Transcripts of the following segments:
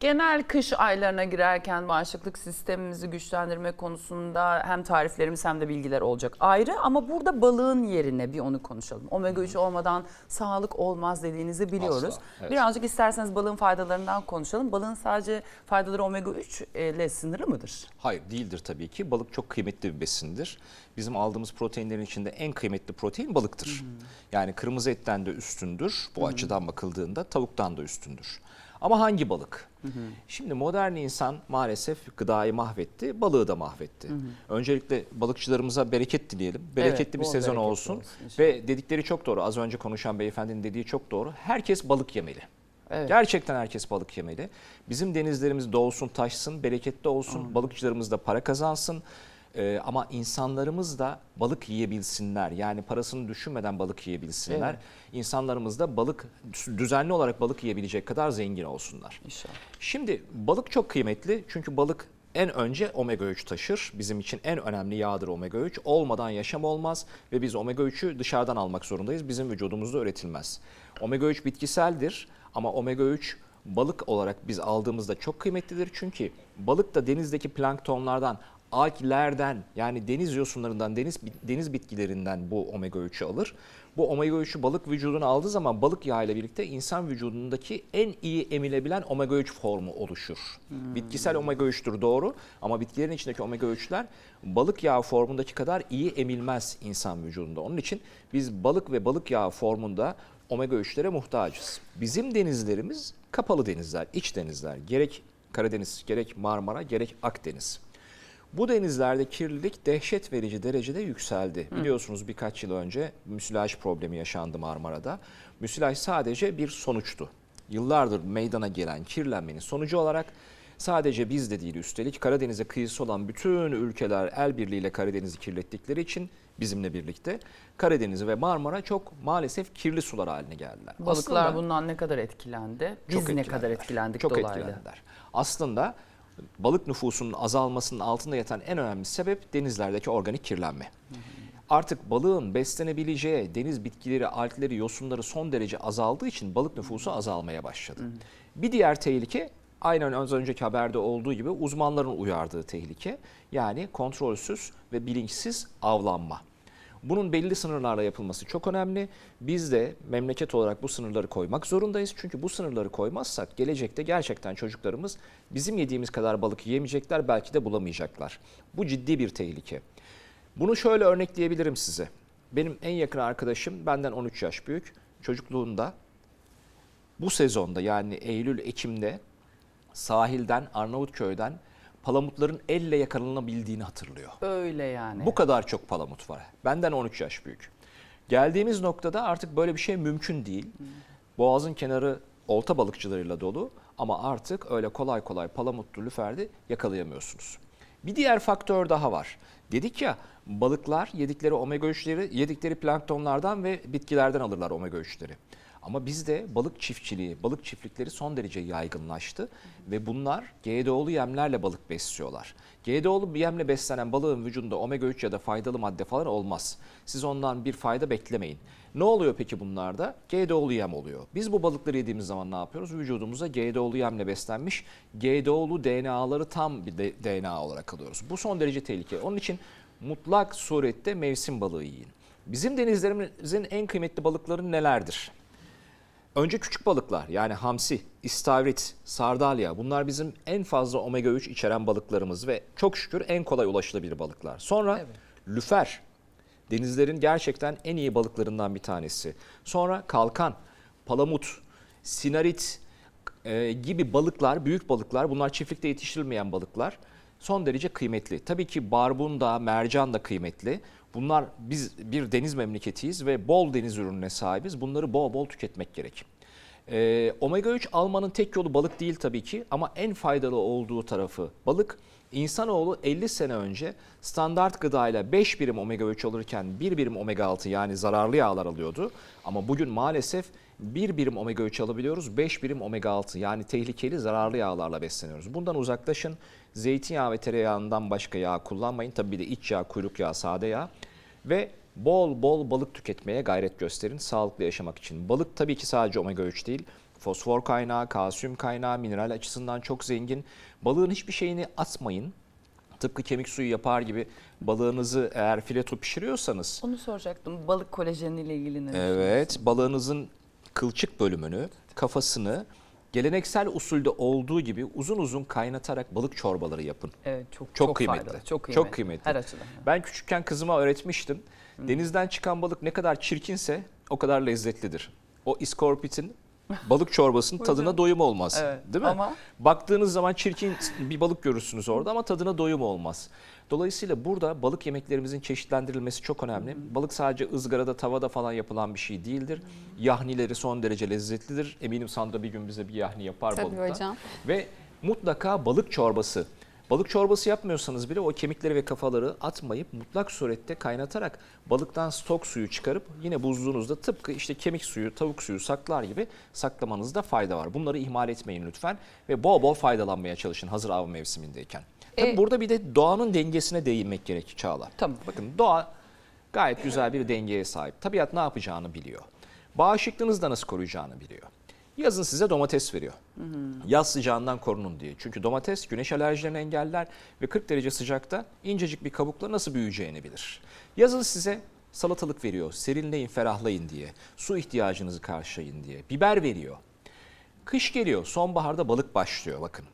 Genel kış aylarına girerken bağışıklık sistemimizi güçlendirme konusunda hem tariflerimiz hem de bilgiler olacak ayrı ama burada balığın yerine bir onu konuşalım. Omega 3 olmadan sağlık olmaz dediğinizi biliyoruz. Asla, evet. Birazcık isterseniz balığın faydalarından konuşalım. Balığın sadece faydaları omega 3 ile sınırlı mıdır? Hayır değildir tabii ki. Balık çok kıymetli bir besindir. Bizim aldığımız proteinlerin içinde en kıymetli protein balıktır. Yani kırmızı etten de üstündür. Bu açıdan bakıldığında tavuktan da üstündür. Ama hangi balık? Şimdi modern insan maalesef gıdayı mahvetti, balığı da mahvetti. Öncelikle balıkçılarımıza bereket dileyelim. Bereketli bir bol sezon olsun. olsun. Ve dedikleri çok doğru. Az önce konuşan beyefendinin dediği çok doğru. Herkes balık yemeli. Evet. Gerçekten herkes balık yemeli. Bizim denizlerimiz doğsun, taşsın, bereketli olsun. Balıkçılarımız da para kazansın. Ee, ama insanlarımız da balık yiyebilsinler. Yani parasını düşünmeden balık yiyebilsinler. Evet. İnsanlarımız da balık düzenli olarak balık yiyebilecek kadar zengin olsunlar. İnşallah. Şimdi balık çok kıymetli çünkü balık en önce omega 3 taşır. Bizim için en önemli yağdır omega 3. Olmadan yaşam olmaz ve biz omega 3'ü dışarıdan almak zorundayız. Bizim vücudumuzda üretilmez. Omega 3 bitkiseldir ama omega 3 balık olarak biz aldığımızda çok kıymetlidir. Çünkü balık da denizdeki planktonlardan, alglerden yani deniz yosunlarından, deniz deniz bitkilerinden bu omega 3'ü alır. Bu omega 3'ü balık vücuduna aldığı zaman balık yağı ile birlikte insan vücudundaki en iyi emilebilen omega 3 formu oluşur. Bitkisel omega 3'tür doğru ama bitkilerin içindeki omega 3'ler balık yağı formundaki kadar iyi emilmez insan vücudunda. Onun için biz balık ve balık yağı formunda omega 3'lere muhtacız. Bizim denizlerimiz kapalı denizler, iç denizler. Gerek Karadeniz, gerek Marmara, gerek Akdeniz. Bu denizlerde kirlilik dehşet verici derecede yükseldi. Biliyorsunuz birkaç yıl önce müsilaj problemi yaşandı Marmara'da. Müsilaj sadece bir sonuçtu. Yıllardır meydana gelen kirlenmenin sonucu olarak sadece biz de değil üstelik Karadeniz'e kıyısı olan bütün ülkeler el birliğiyle Karadeniz'i kirlettikleri için bizimle birlikte Karadeniz ve Marmara çok maalesef kirli sular haline geldiler. Balıklar Aslında- bundan ne kadar etkilendi? Biz çok ne kadar etkilendik Çok dolaylı? etkilendiler. Aslında balık nüfusunun azalmasının altında yatan en önemli sebep denizlerdeki organik kirlenme. Artık balığın beslenebileceği deniz bitkileri, algleri, yosunları son derece azaldığı için balık nüfusu azalmaya başladı. Bir diğer tehlike aynen az önceki haberde olduğu gibi uzmanların uyardığı tehlike yani kontrolsüz ve bilinçsiz avlanma. Bunun belli sınırlarla yapılması çok önemli. Biz de memleket olarak bu sınırları koymak zorundayız. Çünkü bu sınırları koymazsak gelecekte gerçekten çocuklarımız bizim yediğimiz kadar balık yiyemeyecekler, belki de bulamayacaklar. Bu ciddi bir tehlike. Bunu şöyle örnekleyebilirim size. Benim en yakın arkadaşım benden 13 yaş büyük. Çocukluğunda bu sezonda yani Eylül Ekim'de sahilden Arnavutköy'den palamutların elle yakalanabildiğini hatırlıyor. Öyle yani. Bu kadar çok palamut var. Benden 13 yaş büyük. Geldiğimiz noktada artık böyle bir şey mümkün değil. Boğazın kenarı olta balıkçılarıyla dolu ama artık öyle kolay kolay palamutlu lüferdi yakalayamıyorsunuz. Bir diğer faktör daha var. Dedik ya balıklar yedikleri omega 3'leri yedikleri planktonlardan ve bitkilerden alırlar omega 3'leri. Ama bizde balık çiftçiliği, balık çiftlikleri son derece yaygınlaştı ve bunlar GDO'lu yemlerle balık besliyorlar. GDO'lu yemle beslenen balığın vücudunda omega 3 ya da faydalı madde falan olmaz. Siz ondan bir fayda beklemeyin. Ne oluyor peki bunlarda? GDO'lu yem oluyor. Biz bu balıkları yediğimiz zaman ne yapıyoruz? Vücudumuza GDO'lu yemle beslenmiş GDO'lu DNA'ları tam bir DNA olarak alıyoruz. Bu son derece tehlikeli. Onun için mutlak surette mevsim balığı yiyin. Bizim denizlerimizin en kıymetli balıkları nelerdir? Önce küçük balıklar yani hamsi, istavrit, sardalya bunlar bizim en fazla omega 3 içeren balıklarımız ve çok şükür en kolay ulaşılabilir balıklar. Sonra Evet. lüfer denizlerin gerçekten en iyi balıklarından bir tanesi. Sonra kalkan, palamut, sinarit e, gibi balıklar, büyük balıklar bunlar çiftlikte yetiştirilmeyen balıklar son derece kıymetli. Tabii ki barbun da, mercan da kıymetli. Bunlar biz bir deniz memleketiyiz ve bol deniz ürününe sahibiz. Bunları bol bol tüketmek gerek. Ee, omega 3 almanın tek yolu balık değil tabii ki ama en faydalı olduğu tarafı balık. İnsanoğlu 50 sene önce standart gıdayla 5 birim omega 3 alırken 1 birim omega 6 yani zararlı yağlar alıyordu. Ama bugün maalesef 1 birim omega 3 alabiliyoruz, 5 birim omega 6 yani tehlikeli zararlı yağlarla besleniyoruz. Bundan uzaklaşın. Zeytinyağı ve tereyağından başka yağ kullanmayın. Tabii bir de iç yağ, kuyruk yağı, sade yağ ve bol bol balık tüketmeye gayret gösterin sağlıklı yaşamak için. Balık tabii ki sadece omega 3 değil. Fosfor kaynağı, kalsiyum kaynağı, mineral açısından çok zengin. Balığın hiçbir şeyini atmayın. Tıpkı kemik suyu yapar gibi balığınızı eğer fileto pişiriyorsanız Onu soracaktım. Balık kolajeniyle ilgili ne Evet, balığınızın kılçık bölümünü, kafasını geleneksel usulde olduğu gibi uzun uzun kaynatarak balık çorbaları yapın. Evet çok Çok kıymetli. faydalı, çok kıymetli. Çok kıymetli. Her açıdan. Ben küçükken kızıma öğretmiştim. Denizden çıkan balık ne kadar çirkinse o kadar lezzetlidir. O iskorpitin balık çorbasının tadına doyum olmaz. Evet, Değil mi? ama- Baktığınız zaman çirkin bir balık görürsünüz orada ama tadına doyum olmaz. Dolayısıyla burada balık yemeklerimizin çeşitlendirilmesi çok önemli. Balık sadece ızgarada, tavada falan yapılan bir şey değildir. Yahnileri son derece lezzetlidir. Eminim Sandra bir gün bize bir yahni yapar Tabii balıkta. hocam. Ve mutlaka balık çorbası. Balık çorbası yapmıyorsanız bile o kemikleri ve kafaları atmayıp mutlak surette kaynatarak balıktan stok suyu çıkarıp yine buzluğunuzda tıpkı işte kemik suyu, tavuk suyu saklar gibi saklamanızda fayda var. Bunları ihmal etmeyin lütfen ve bol bol faydalanmaya çalışın hazır av mevsimindeyken. Tabii E- burada bir de doğanın dengesine değinmek gerek Çağla. Tamam. Bakın doğa gayet güzel bir dengeye sahip. Tabiat ne yapacağını biliyor. Bağışıklığınızı da nasıl koruyacağını biliyor. Yazın size domates veriyor. Yaz sıcağından korunun diye. Çünkü domates güneş alerjilerini engeller ve 40 derece sıcakta incecik bir kabukla nasıl büyüyeceğini bilir. Yazın size salatalık veriyor. Serinleyin, ferahlayın diye. Su ihtiyacınızı karşılayın diye. Biber veriyor. Kış geliyor. Sonbaharda balık başlıyor bakın.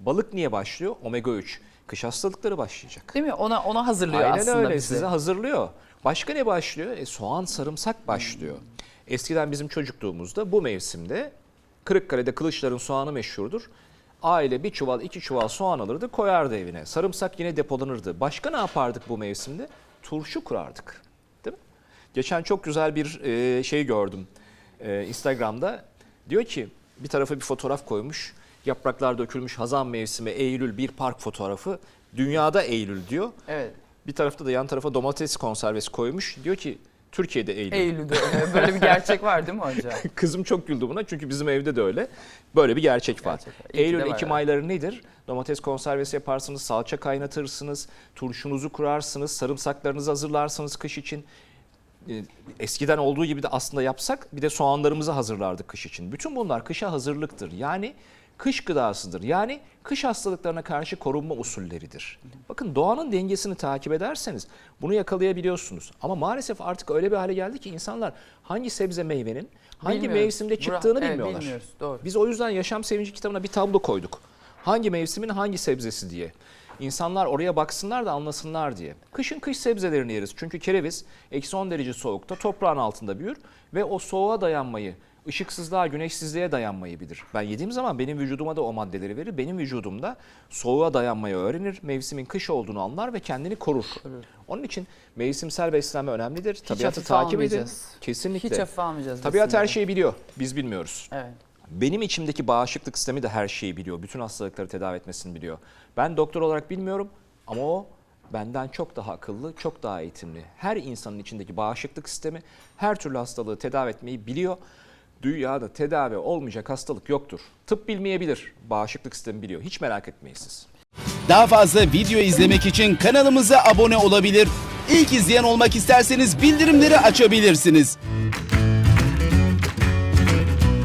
Balık niye başlıyor? Omega 3. Kış hastalıkları başlayacak. Değil mi? Ona ona hazırlıyor Aynen aslında öyle bizi. size hazırlıyor. Başka ne başlıyor? E, soğan, sarımsak başlıyor. Eskiden bizim çocukluğumuzda bu mevsimde Kırıkkale'de Kılıçların soğanı meşhurdur. Aile bir çuval, iki çuval soğan alırdı, koyardı evine. Sarımsak yine depolanırdı. Başka ne yapardık bu mevsimde? Turşu kurardık. Değil mi? Geçen çok güzel bir e, şey gördüm. E, Instagram'da diyor ki bir tarafa bir fotoğraf koymuş. Yapraklar dökülmüş Hazan mevsimi Eylül bir park fotoğrafı. Dünyada Eylül diyor. Evet. Bir tarafta da yan tarafa domates konservesi koymuş. Diyor ki Türkiye'de Eylül. Eylül'de böyle bir gerçek var değil mi hocam? Kızım çok güldü buna çünkü bizim evde de öyle. Böyle bir gerçek var. Gerçek var. Eylül, Ekim yani. ayları nedir? Domates konservesi yaparsınız, salça kaynatırsınız, turşunuzu kurarsınız, sarımsaklarınızı hazırlarsınız kış için. Ee, Eskiden olduğu gibi de aslında yapsak bir de soğanlarımızı hazırlardık kış için. Bütün bunlar kışa hazırlıktır. Yani kış gıdasıdır. Yani kış hastalıklarına karşı korunma usulleridir. Bakın doğanın dengesini takip ederseniz bunu yakalayabiliyorsunuz. Ama maalesef artık öyle bir hale geldi ki insanlar hangi sebze meyvenin hangi Bilmiyoruz. mevsimde Bura- çıktığını evet, bilmiyorlar. bilmiyoruz, doğru. Biz o yüzden Yaşam Sevinci kitabına bir tablo koyduk. Hangi mevsimin hangi sebzesi diye. İnsanlar oraya baksınlar da anlasınlar diye. Kışın kış sebzelerini yeriz. Çünkü kereviz eksi 10 derece soğukta toprağın altında büyür ve o soğuğa dayanmayı, ışıksızlığa, güneşsizliğe dayanmayı bilir. Ben yediğim zaman benim vücuduma da o maddeleri verir. Benim vücudumda soğuğa dayanmayı öğrenir. Mevsimin kış olduğunu anlar ve kendini korur. Onun için mevsimsel beslenme önemlidir. Tabiatı hafife takip edin. Kesinlikle. Hiç hafife almayacağız. Tabiat her şeyi biliyor. Biz bilmiyoruz. Evet. Benim içimdeki bağışıklık sistemi de her şeyi biliyor. Bütün hastalıkları tedavi etmesini biliyor. Ben doktor olarak bilmiyorum ama o benden çok daha akıllı, çok daha eğitimli. Her insanın içindeki bağışıklık sistemi her türlü hastalığı tedavi etmeyi biliyor. Dünyada tedavi olmayacak hastalık yoktur. Tıp bilmeyebilir, bağışıklık sistemi biliyor. Hiç merak etmeyin siz. Daha fazla video izlemek için kanalımıza abone olabilir. İlk izleyen olmak isterseniz bildirimleri açabilirsiniz.